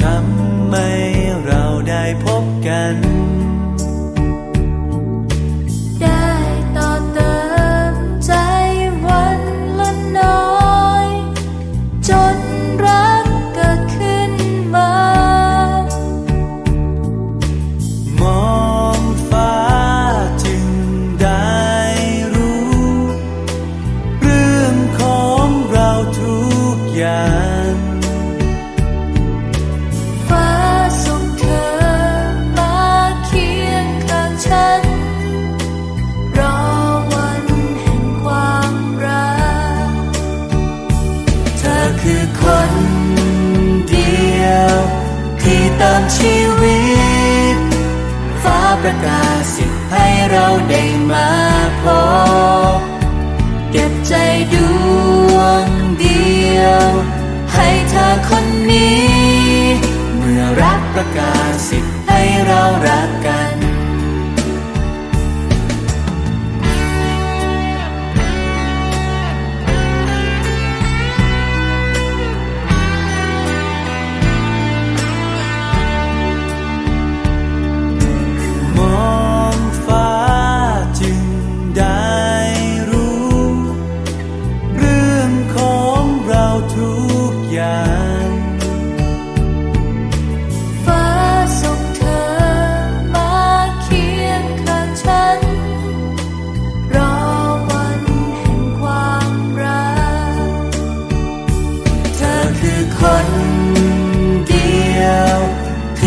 time. ชีวิต ฟ้าประกาศสิทธิ์ให้เราได้มาพบเก็บใจดวงเดียว ให้เธอคนนี้ เมื่อรักประกาศสิทธิ์ให้เรารักกัน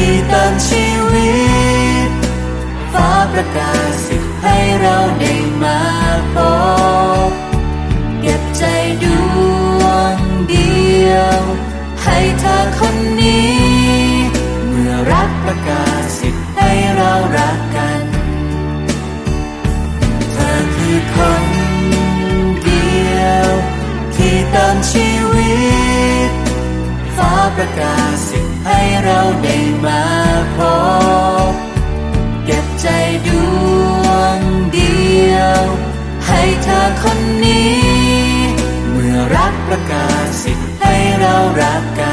ที่เติมชีวิต ฟ้าประกาศสิทธิ์ให้เราได้มาพบเก็บใจดวงเดียว ให้เธอคนนี้ เมื่อรักประกาศสิทธิ์ให้เรารักกัน เธอคือคนเดียว ที่เติมชีวิต ฟ้าประกาศ เรารักกัน